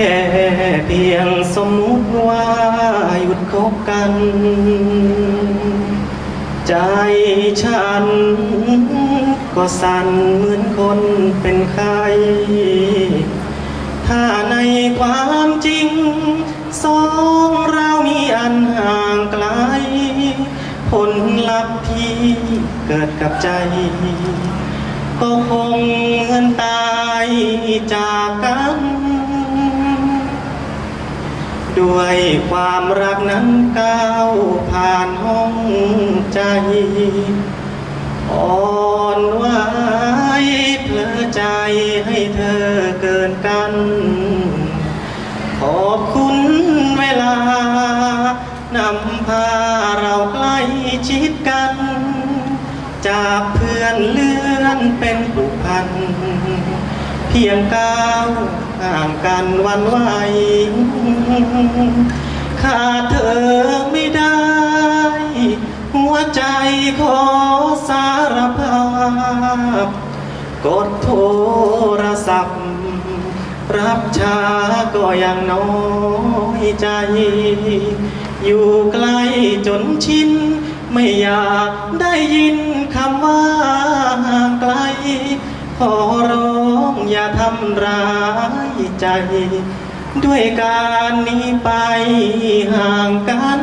ค่เพียงสมมุติว่าหยุดคบกัน ใจฉันก็สั่นเหมือนคนเป็นไข้ถ้าในความจริง สองเรามีอันห่างไกล ผลลัพธ์ที่เกิดกับใจ ก็คงเหมือนตายจากกัน ด้วยความรักนั้นก้าวผ่านห้องใจอ่อนไหวเพลอใจให้เธอเกินกัน ขอบคุณเวลานำพาเราใกล้ชิดกัน จากเพื่อนเลื่อนเป็นผูกพัน เพียงก้าวห่างกันวันไหวขาดเธอไม่ได้ หัวใจขอสารภาพ กดโทรศัพท์ รับช้าก็ยังน้อยใจ อยู่ไกลจนชิน ไม่อยากได้ยินคำว่า อย่าทำร้ายใจ ด้วยการหนี้ไปห่างกัน